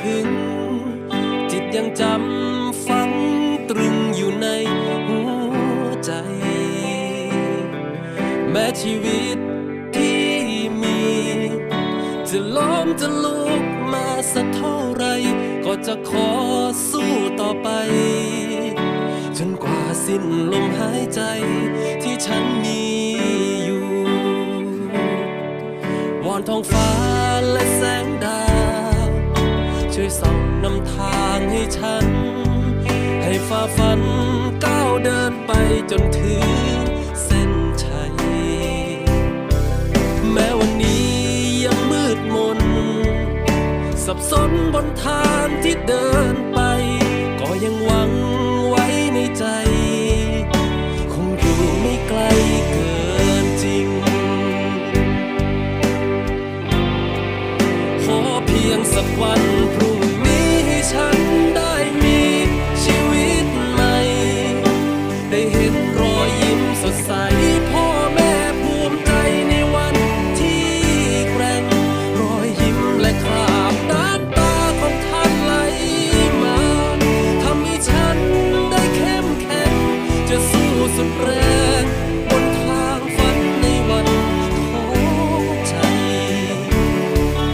ถึง จิตยังจำฝังตรึงอยู่ในหัวใจ แม้ชีวิตที่มี จะล้มจะลุกมาสักเท่าไร ก็จะขอสู้ต่อไป จนกว่าสิ้นลมหายใจที่ฉันมีอยู่ วอนท้องฟ้าและแสงดาว ช่วยส่องนำทางให้ฉัน ให้ฝ่าฟันก้าวเดินไปจนถึงเส้นชัย แม้วันนี้ยังมืดมน สับสนบนทางที่เดิน แรงบนทางฝันในวันท้ใจ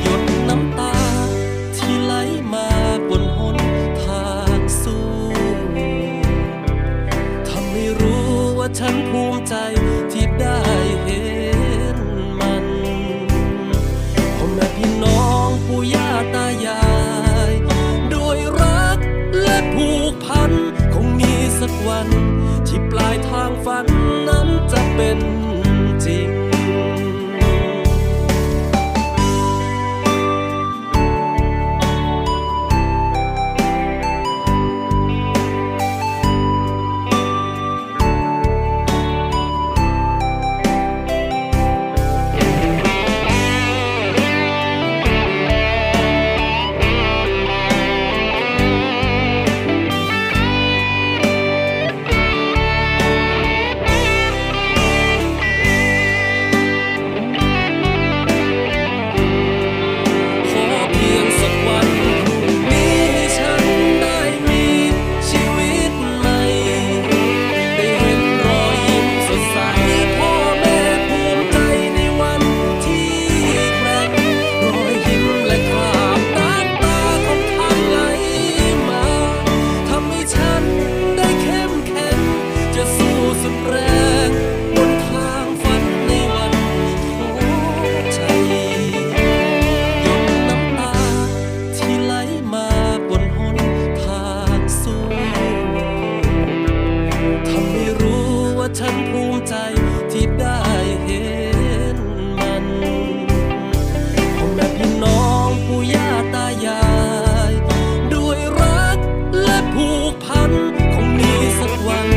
หยดน้ำตาที่ไหลมาบนหนทางสู้ทำให้รู้ว่าฉันภูมิใจที่ได้เห็นมันพ่อแม่พี่น้องปู่ย่าตายายดยรักและผูกพันคงมีสักวัน ปลายทางฝันนั้นจะเป็น กพันคงมีสักวัน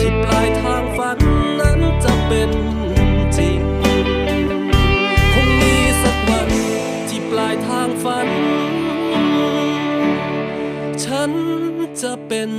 ที่ปลายทางฝันนั้นจะเป็นจริง คงมีสักวันที่ปลายทางฝัน ฉันจะเป็น